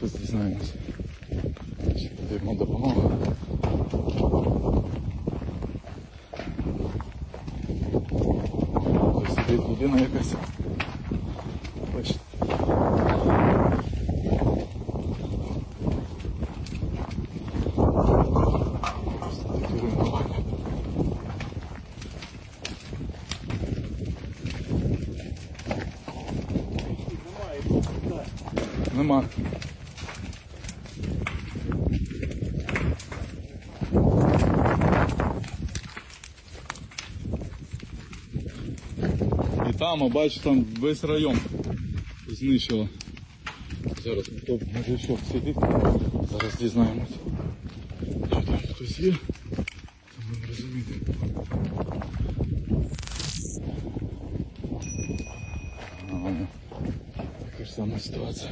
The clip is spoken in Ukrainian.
Зараз дізнаємося. Чи потрібна допомога. Ось сидить людина якась. Бачите. Ось такі руйнування. Нема. там, а бачу, там весь район знищило. Зараз хто може що сидить. Зараз дізнаємось. Чи там хтось є? Там будемо розуміти. А, Така ж сама ситуація.